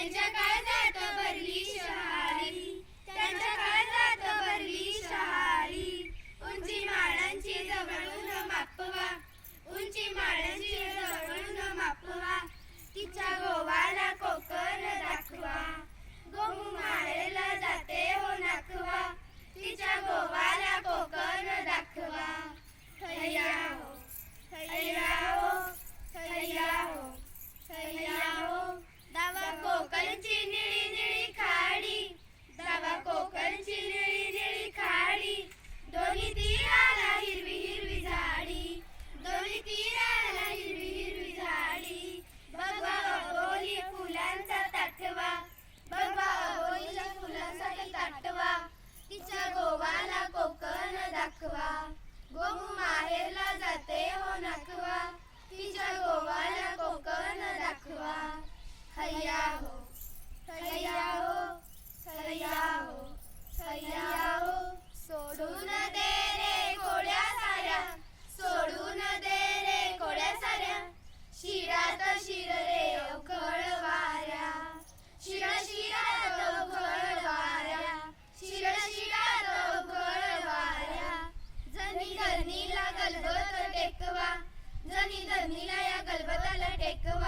त्यांच्या काळजात नकवा. गोमू माहेरला जाते हो नकवा. तिच्या गोवाला कोकण दाखवा. हय्या वरणीला या गलबताला टेकवा